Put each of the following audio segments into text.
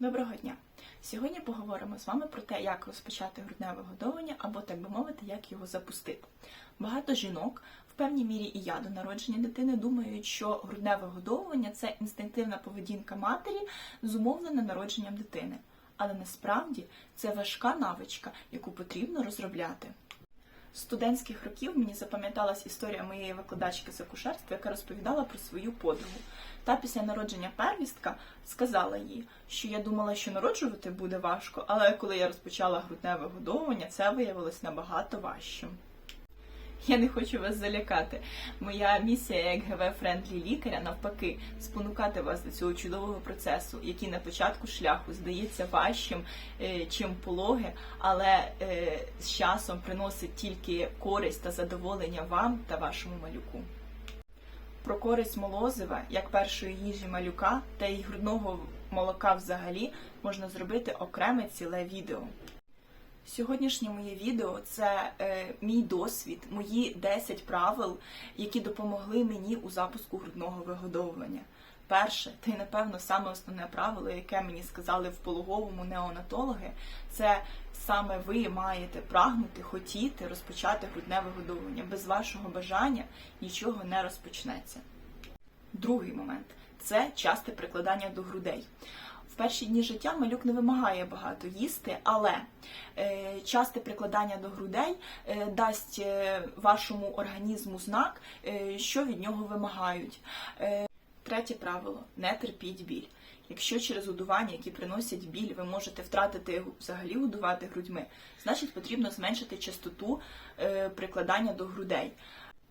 Доброго дня! Сьогодні поговоримо з вами про те, як розпочати грудне вигодовування або, так би мовити, як його запустити. Багато жінок, в певній мірі і я до народження дитини, думають, що грудне вигодовування це інстинктивна поведінка матері, зумовлена народженням дитини. Але насправді це важка навичка, яку потрібно розробляти. Студентських років мені запам'яталась історія моєї викладачки з акушерства, яка розповідала про свою подругу. Та після народження первістка сказала їй, що я думала, що народжувати буде важко, але коли я розпочала грудне вигодовування, це виявилось набагато важчим. Я не хочу вас залякати. Моя місія як ГВ-френдлі лікаря навпаки спонукати вас до цього чудового процесу, який на початку шляху здається важчим, е, чим пологи, але е, з часом приносить тільки користь та задоволення вам та вашому малюку. Про користь молозива як першої їжі малюка та й грудного молока взагалі можна зробити окреме ціле відео. Сьогоднішнє моє відео це е, мій досвід, мої 10 правил, які допомогли мені у запуску грудного вигодовування. Перше, та й напевно саме основне правило, яке мені сказали в пологовому неонатологи, це саме ви маєте прагнути, хотіти розпочати грудне вигодовування. Без вашого бажання нічого не розпочнеться. Другий момент це часте прикладання до грудей. В перші дні життя малюк не вимагає багато їсти, але е, часте прикладання до грудей е, дасть е, вашому організму знак, що від нього вимагають. Третє правило не терпіть біль. Якщо через годування, які приносять біль, ви можете втратити взагалі годувати грудьми, значить потрібно зменшити частоту прикладання до грудей.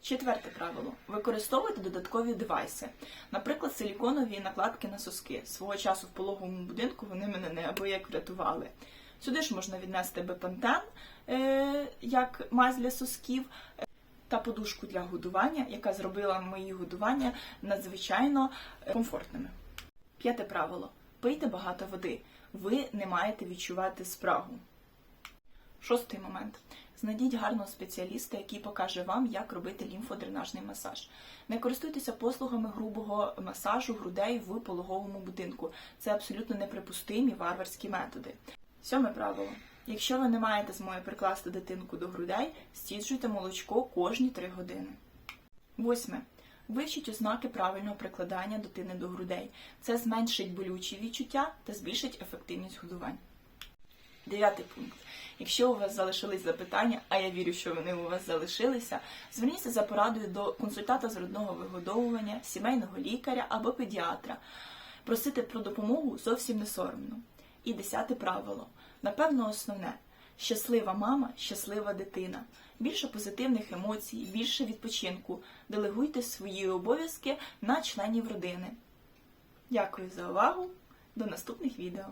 Четверте правило: використовуйте додаткові девайси, наприклад, силіконові накладки на соски. Свого часу в пологовому будинку вони мене неабияк врятували. Сюди ж можна віднести бепантен, е, як мазь для сосків, та подушку для годування, яка зробила мої годування надзвичайно е, комфортними. П'яте правило: пийте багато води. Ви не маєте відчувати спрагу. Шостий момент. Знайдіть гарного спеціаліста, який покаже вам, як робити лімфодренажний масаж. Не користуйтеся послугами грубого масажу грудей в пологовому будинку. Це абсолютно неприпустимі варварські методи. Сьоме правило. Якщо ви не маєте змоги прикласти дитинку до грудей, стіджуйте молочко кожні 3 години. Восьме. Вивчіть ознаки правильного прикладання дитини до грудей. Це зменшить болючі відчуття та збільшить ефективність годувань. Дев'ятий пункт. Якщо у вас залишились запитання, а я вірю, що вони у вас залишилися, зверніться за порадою до консультанта з родного вигодовування, сімейного лікаря або педіатра. Просити про допомогу зовсім не соромно. І десяте правило. Напевно, основне. Щаслива мама, щаслива дитина. Більше позитивних емоцій, більше відпочинку. Делегуйте свої обов'язки на членів родини. Дякую за увагу. До наступних відео.